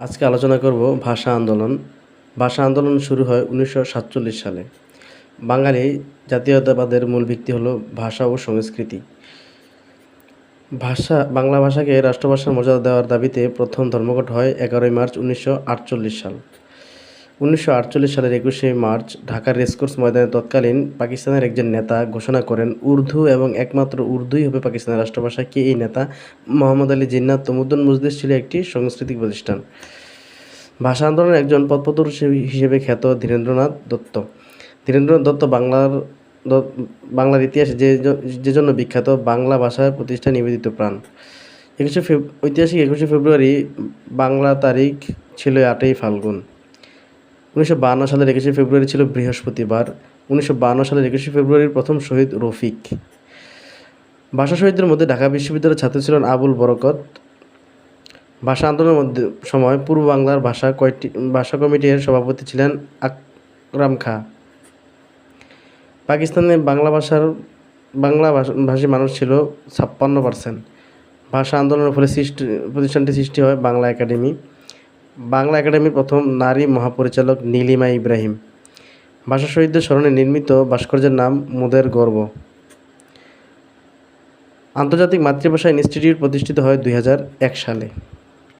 আজকে আলোচনা করব ভাষা আন্দোলন। ভাষা আন্দোলন শুরু হয় উনিশশো সাতচল্লিশ সালে। বাঙালি জাতীয়তাবাদের মূল ভিত্তি হলো ভাষা ও সংস্কৃতি। ভাষা, বাংলা ভাষাকে রাষ্ট্রভাষার মর্যাদা দেওয়ার দাবিতে প্রথম ধর্মঘট হয় এগারোই মার্চ উনিশশো আটচল্লিশ সাল। উনিশশো আটচল্লিশ সালের একুশে মার্চ ঢাকার রেসকোর্স ময়দানে তৎকালীন পাকিস্তানের একজন নেতা ঘোষণা করেন, উর্দু এবং একমাত্র উর্দুই হবে পাকিস্তানের রাষ্ট্রভাষা। কে এই নেতা? মোহাম্মদ আলী জিন্নাত তমুদ্দুন মুজলিস ছিল একটি সাংস্কৃতিক প্রতিষ্ঠান। ভাষা আন্দোলনের একজন পথপ্রদর্শী হিসেবে খ্যাত ধীরেন্দ্রনাথ দত্ত। ধীরেন্দ্রনাথ দত্ত বাংলার বাংলার ইতিহাসে যে যে জন্য বিখ্যাত, বাংলা ভাষার প্রতিষ্ঠা নিবেদিত প্রাণ। একুশে ফেব, ঐতিহাসিক একুশে ফেব্রুয়ারি বাংলা তারিখ ছিল আটই ফাল্গুন। উনিশশো সালের একুশে ফেব্রুয়ারি ছিল বৃহস্পতিবার। উনিশশো সালের একুশে ফেব্রুয়ারির প্রথম শহীদ রফিক। ভাষা শহীদদের মধ্যে ঢাকা বিশ্ববিদ্যালয়ের ছাত্র ছিলেন আবুল বরকত। ভাষা আন্দোলনের মধ্যে সময় পূর্ব বাংলার ভাষা কয়টি, ভাষা কমিটির সভাপতি ছিলেন আকরাম খাঁ। পাকিস্তানে বাংলা ভাষার, বাংলা ভাষী মানুষ ছিল ছাপ্পান্ন পার্সেন্ট ভাষা আন্দোলনের ফলে সৃষ্টি, প্রতিষ্ঠানটি সৃষ্টি হয় বাংলা একাডেমি। বাংলা একাডেমির প্রথম নারী মহাপরিচালক নীলিমা ইব্রাহিম। ভাষা শহীদদের স্মরণে নির্মিত ভাস্কর্যের নাম মোদের গর্ব। আন্তর্জাতিক মাতৃভাষা ইনস্টিটিউট প্রতিষ্ঠিত হয় দুই হাজার এক সালে।